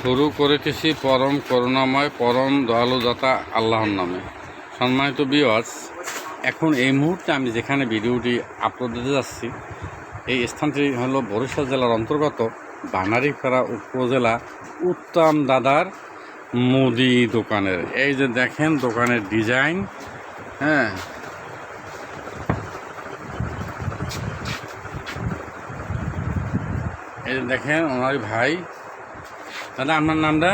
শুরু করিতেছি পরম করুণাময়, পরম দয়ালু দাতা আল্লাহর নামে। সম্মানিত বিওয়ার্স এখন এই মুহূর্তে আমি যেখানে ভিডিওটি আপলোড দিতে যাচ্ছি, এই স্থানটি হলো বরিশাল জেলার অন্তর্গত বানারীপাড়া উপজেলা উত্তম দাদার মুদি দোকানের। এই যে দেখেন দোকানের ডিজাইন হ্যাঁ। এই দেখেন ওনার ভাই দাদা আপনার নামটা?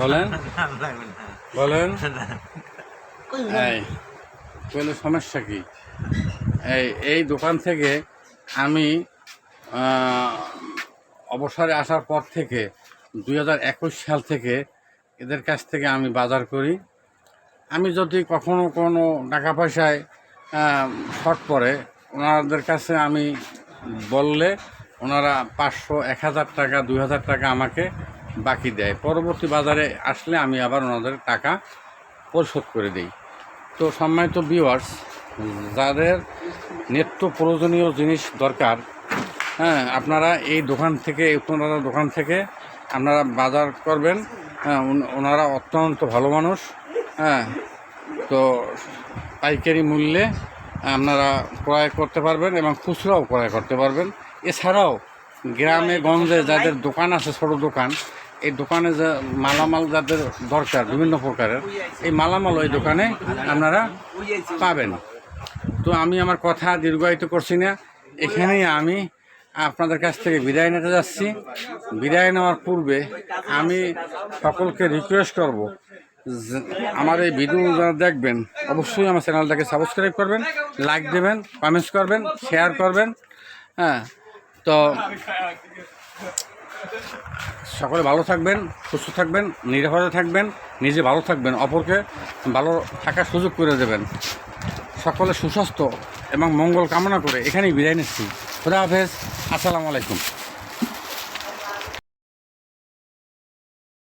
বলেন। বলেন। বলে সমস্যা কি? এই এই দোকান থেকে আমি অবসরে আসার পর থেকে দু হাজার একুশ সাল থেকে এদের কাছ থেকে আমি বাজার করি। আমি যদি কখনো কোনো টাকা পয়সায় শর্ট পড়ে, ওনাদের কাছে আমি বললে ওনারা পাঁচশো, এক হাজার টাকা, দুই হাজার টাকা আমাকে বাকি দেয়। পরবর্তী বাজারে আসলে আমি আবার ওনাদের টাকা পরিশোধ করে দিই। তো সম্মানিত ভিউয়ার্স যাদের নিত্য প্রয়োজনীয় জিনিস দরকার হ্যাঁ আপনারা এই দোকান থেকে ওনারা দোকান থেকে আপনারা বাজার করবেন। হ্যাঁ ওনারা অত্যন্ত ভালো মানুষ। হ্যাঁ তো পাইকারি মূল্যে আপনারা ক্রয় করতে পারবেন এবং খুচরাও ক্রয় করতে পারবেন। এছাড়াও গ্রামে, গঞ্জে যাদের দোকান আছে, ছোটো দোকান, এই দোকানে যা মালামাল যাদের দরকার, বিভিন্ন প্রকারের, এই মালামাল ওই দোকানে আপনারা পাবেন। তো আমি আমার কথা দীর্ঘায়িত করছি না। এখানেই আমি আপনাদের কাছ থেকে বিদায় নিতে যাচ্ছি। বিদায় নেওয়ার পূর্বে আমি সকলকে রিকোয়েস্ট করব আমার এই ভিডিও যারা দেখবেন অবশ্যই আমার চ্যানেলটাকে সাবস্ক্রাইব করবেন লাইক দেবেন কমেন্টস করবেন শেয়ার করবেন হ্যাঁ। তো সকলে ভালো থাকবেন, সুস্থ থাকবেন, নিরাপদে থাকবেন, নিজে ভালো থাকবেন, অপরকে ভালো থাকার সুযোগ করে দেবেন। সকলে সুস্বাস্থ্য এবং মঙ্গল কামনা করে এখানেই বিদায় নিচ্ছি। খুদা হাফেজ, আসসালামু আলাইকুম।